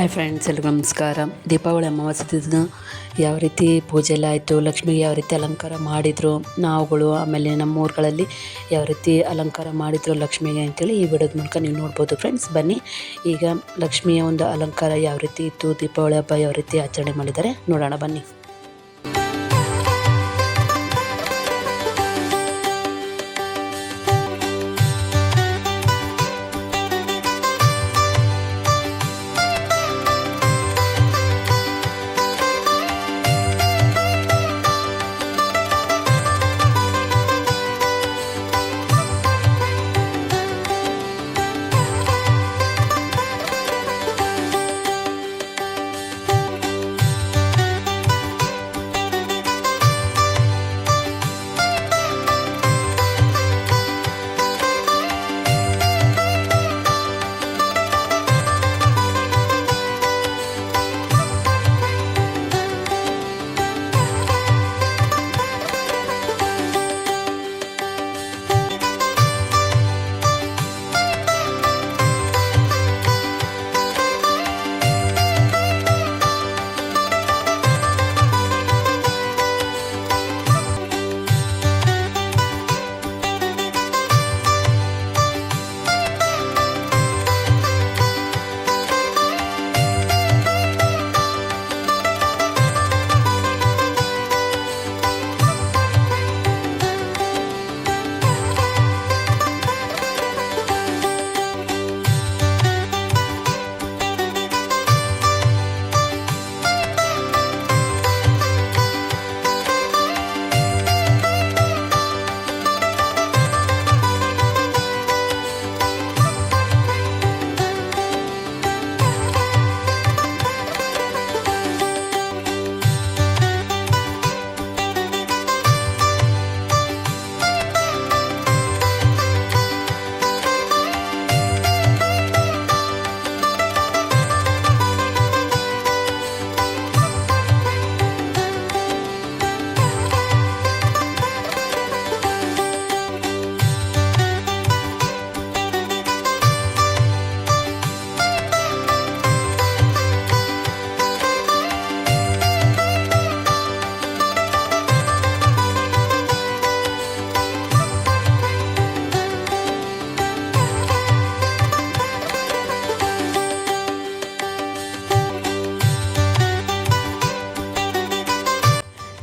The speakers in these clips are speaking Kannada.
ಹಾಯ್ ಫ್ರೆಂಡ್ಸ್ ಎಲ್ರಿಗೂ ನಮಸ್ಕಾರ. ದೀಪಾವಳಿ ಅಮಾವಾಸ್ಯೆ ದಿನ. ಯಾವ ರೀತಿ ಪೂಜೆ ಎಲ್ಲ ಆಯಿತು, ಲಕ್ಷ್ಮಿಗೆ ಯಾವ ರೀತಿ ಅಲಂಕಾರ ಮಾಡಿದರು ನಾವುಗಳು, ಆಮೇಲೆ ನಮ್ಮ ಊರುಗಳಲ್ಲಿ ಯಾವ ರೀತಿ ಅಲಂಕಾರ ಮಾಡಿದರು ಲಕ್ಷ್ಮಿಗೆ ಅಂತೇಳಿ ಈ ವಿಡಿಯೋದ ಮೂಲಕ ನೀವು ನೋಡ್ಬೋದು ಫ್ರೆಂಡ್ಸ್ ಬನ್ನಿ, ಈಗ ಲಕ್ಷ್ಮಿಯ ಒಂದು ಅಲಂಕಾರ ಯಾವ ರೀತಿ ಇತ್ತು, ದೀಪಾವಳಿ ಹಬ್ಬ ಯಾವ ರೀತಿ ಆಚರಣೆ ಮಾಡಿದ್ದಾರೆ ನೋಡೋಣ, ಬನ್ನಿ.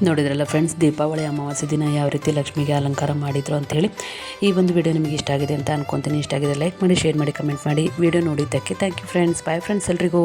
ನೋಡಿದ್ರಲ್ಲ ಫ್ರೆಂಡ್ಸ್ ದೀಪಾವಳಿ, ಅಮಾವಾಸ್ಯೆ ದಿನ ಯಾವ ರೀತಿ ಲಕ್ಷ್ಮಿಗೆ ಅಲಂಕಾರ ಮಾಡಿದ್ರು ಅಂತೇಳಿ ಈ ಒಂದು ವಿಡಿಯೋ ನಿಮಗೆ ಇಷ್ಟ ಆಗಿದೆ ಅಂತ ಅನ್ಕೊತೀನಿ. ಇಷ್ಟ ಆಗಿದೆ ಲೈಕ್ ಮಾಡಿ ಶೇರ್ ಮಾಡಿ ಕಮೆಂಟ್ ಮಾಡಿ. ವಿಡಿಯೋ ನೋಡಿದ್ದಕ್ಕೆ thank you friends bye friends ಎಲ್ರಿಗೂ.